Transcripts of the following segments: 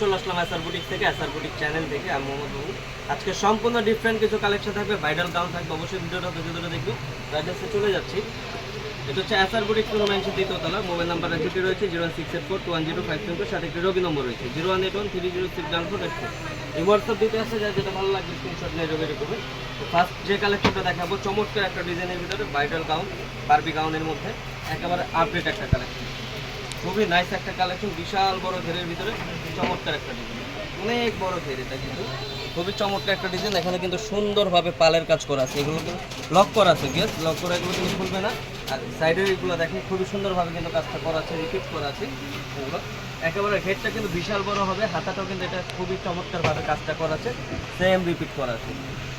চলে আসলাম বুটিক থেকে বুটিক চ্যানেল আমি আজকে সম্পূর্ণ ডিফারেন্ট কিছু কালেকশন থাকবে গাউন থাকবে, অবশ্যই চলে যাচ্ছি। এটা মোবাইল রয়েছে zero six four one zero five সাথে নম্বর রয়েছে জিরো ওয়ান এইট থ্রি ডান হোয়াটসঅ্যাপ দিতে আসছে যেটা ভালো লাগবে ফার্স্ট যে কালেকশনটা দেখাবো, চমৎকার একটা ডিজাইনের ভিতরে ভাইরাল গাউন বারবি গাউনের মধ্যে, একেবারে আপডেট একটা কালেকশন খুবই নাইস একটা কালেকশন বিশাল বড় ঘেরের ভিতরে চমৎকার একটা ডিজাইন অনেক বড় ঘের এটা কিন্তু। খুবই চমৎকার একটা ডিজাইন এখানে কিন্তু সুন্দরভাবে পালের কাজ করা আছে। এগুলো কিন্তু লক করা আছে গেস লক করা এগুলো কিন্তু খুলবে না। আর সাইডের এগুলো দেখেন, খুবই সুন্দরভাবে কিন্তু কাজটা করা আছে রিপিট করা আছে এগুলো। একেবারে ঘেরটা কিন্তু বিশাল বড় হবে, হাতাটাও কিন্তু এটা খুবই চমৎকারভাবে কাজটা করা আছে। সেম রিপিট করা আছে।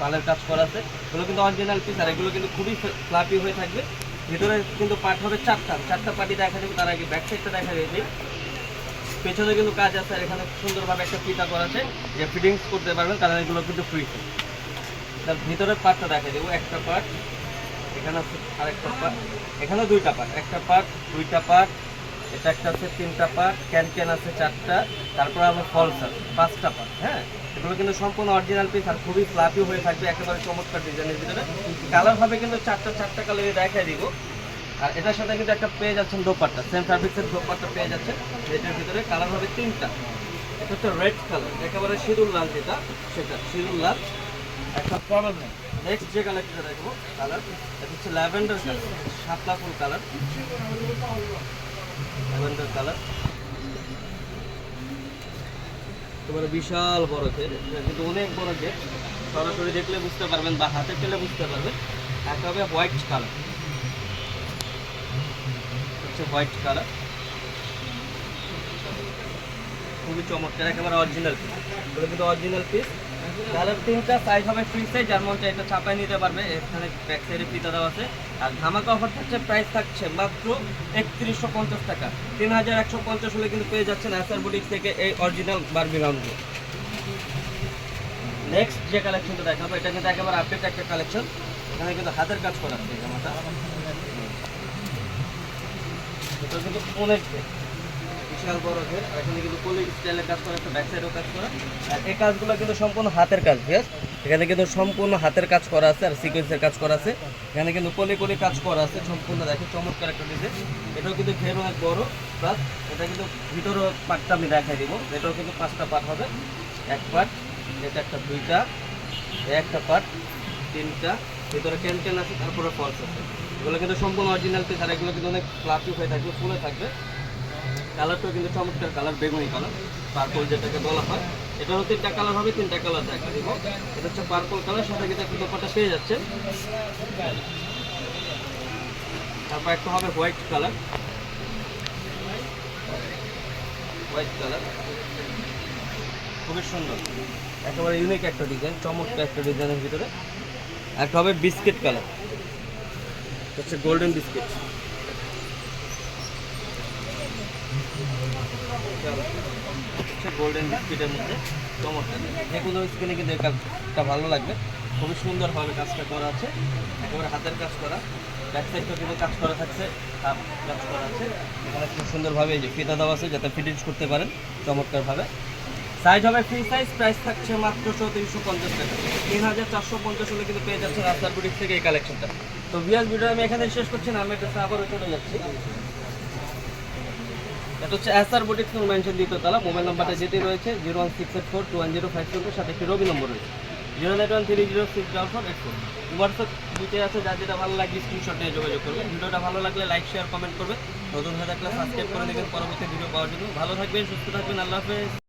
পালের কাজ করা আছে। এগুলো কিন্তু অরিজিনাল পিস আর এগুলো কিন্তু খুবই ফ্লাপি হয়ে থাকবে। ভিতরে কিন্তু পার্ট হবে চারটা। চারটা পার্টি দেখা যাবে, তার আগে ব্যাক সাইডটা দেখা যাবে। পেছনে কিন্তু কাজ আছে, আর এখানে সুন্দরভাবে একটা ফিতা করা আছে, যে ফিটিংস করতে পারবেন কারণ এগুলো কিন্তু ফ্রি তার ভিতরে পার্টটা দেখা দেবো একটা পার্ট এখানে আছে আরেকটা পার্ট এখানে দুইটা পার্ট একটা পার্ট দুইটা পার্ট এটা একটা আছে তিনটা পার্ট ক্যান ক্যান আছে চারটা, তারপর আমার ফলস আছে, পাঁচটা পার্ট হ্যাঁ? এগুলো কিন্তু সম্পূর্ণ অরিজিনাল পিস আর খুবই ফ্লাপি হয়ে থাকবে, একেবারে চমৎকার ডিজাইনের ভিতরে। কালার হবে কিন্তু চারটা চারটা কালারে দেখাই দিব। আর এটার সাথে কিন্তু একটা পেয়ে যাচ্ছেন দোপাট্টা সেম ফ্যাব্রিক্সের দোপাট্টা পেয়ে যাচ্ছে এটার ভিতরে কালার হবে তিনটা। এটা হচ্ছে রেড কালার একেবারে সিঁদুর লাল যেটা, সেটা, সিঁদুর লাল। একটা প্রবলেম নেই। নেক্সট যে কালারটা দেখব কালার এটা হচ্ছে ল্যাভেন্ডার কালার সাতলা ফুল কালার ল্যাভেন্ডার কালার একেবারে বিশাল বড় গেট এটা কিন্তু অনেক বড় গেট সরাসরি দেখলে বুঝতে পারবেন বা হাতে পেলে বুঝতে পারবেন। হবে হোয়াইট কালার হচ্ছে হোয়াইট কালার খুবই চমৎকার, একেবারে অরিজিনাল পিস কিন্তু অরিজিনাল পিস কালার তিনটা সাইজ হবে ফ্রি সাইজ যার মধ্যে এটা চাপাই নিতে পারবে। এখানে ব্যাক সাইডে ফিতা দেওয়া আছে। আর ধামাকা অফার থাকছে প্রাইস থাকছে মাত্র একত্রিশশো টাকা। তিন হাজার একশো পঞ্চাশ হলে কিন্তু পেয়ে যাচ্ছেন অ্যাসার বুটিক থেকে এই অরিজিনাল বারবি রাউন্ডগুলো নেক্সট যে কালেকশনটা দেখাবো, এটা কিন্তু একেবারে আপডেট একটা কালেকশন এখানে কিন্তু হাতের কাজ করা আছে জামাটা। এটা কিন্তু অনেক। বিশাল বড় ঘের এখানে কিন্তু কলি স্টাইলের কাজ করা, একটা ব্যাক সাইডেও কাজ করা। আর এই কাজগুলো কিন্তু সম্পূর্ণ হাতের কাজ আছে এখানে কিন্তু সম্পূর্ণ হাতের কাজ করা আছে আর সিকোয়েন্সের কাজ করা আছে। এখানে কিন্তু কলি কলি কাজ করা আছে, সম্পূর্ণ দেখে চমৎকার একটা ডিজাইন এটাও কিন্তু ঘের অনেক বড় প্লাস এটা কিন্তু ভিতরেও পার্টটা আমি দেখাই দিব। এটাও কিন্তু পাঁচটা পার্ট হবে। এক পার্ট এটা একটা দুইটা, একটা পার্ট তিনটা, ভিতরে ক্যান আছে, তারপরে ফলস আছে। এগুলো কিন্তু সম্পূর্ণ অরিজিনাল পিস আর এগুলো কিন্তু অনেক ফ্লাপি হয়ে থাকবে, ফুলে থাকবে। কালারটাও কিন্তু চমৎকার কালার, বেগুনি কালার পার্পল যেটাকে বলা হয়। এটারও তিনটা কালার হবে, তিনটা কালার দেখা দিব। এটা হচ্ছে পার্পল কালার, সাথে কিন্তু একটা দোপাটা পেয়ে যাচ্ছে। তারপর একটা হবে হোয়াইট কালার। White colour. খুবই সুন্দর। একেবারে ইউনিক একটা ডিজাইন চমৎকার একটা ডিজাইনের ভিতরে। একটা হবে বিস্কিট কালার। হচ্ছে গোল্ডেন বিস্কিট গোল্ডেন বিস্কিটের মধ্যে চমৎকার কোনো স্কিনে কিন্তু কাজটা ভালো লাগবে। খুবই সুন্দরভাবে কাজটা করা আছে। একেবারে হাতের কাজ করা। কাজ করা থাকছে কাজ করা আছে। খুব সুন্দরভাবে এই যে আছে, যাতে করতে পারেন চমৎকারভাবে। সাইজ হবে ফ্রি সাইজ থাকছে পঞ্চাশ তিন হাজার চারশো পঞ্চাশ হলে কিন্তু পেয়ে যাচ্ছেন থেকে এই কালেকশনটা তো আমি এখানে শেষ করছি না, আমি একটা আবারও চলে যাচ্ছি। এটা হচ্ছে এসআর বুটিক নুর মেনশন দ্বিতীয়তলা মোবাইল নাম্বারটা যেটি রয়েছে, zero one six eight four two one zero five two সাথে একটি রবি নম্বর রয়েছে। Zero nine one three zero six double four eight four. WhatsApp দুইতে আছে, যার যেটা ভালো লাগে স্ক্রিনশট নিয়ে যোগাযোগ করবে ভিডিওটা ভালো লাগলে লাইক শেয়ার কমেন্ট করবে নতুন হয়ে থাকলে সাবস্ক্রাইব করে দেবেন পরবর্তী ভিডিও পাওয়ার জন্য। ভালো থাকবেন, সুস্থ থাকবেন। আল্লাহ হাফেজ।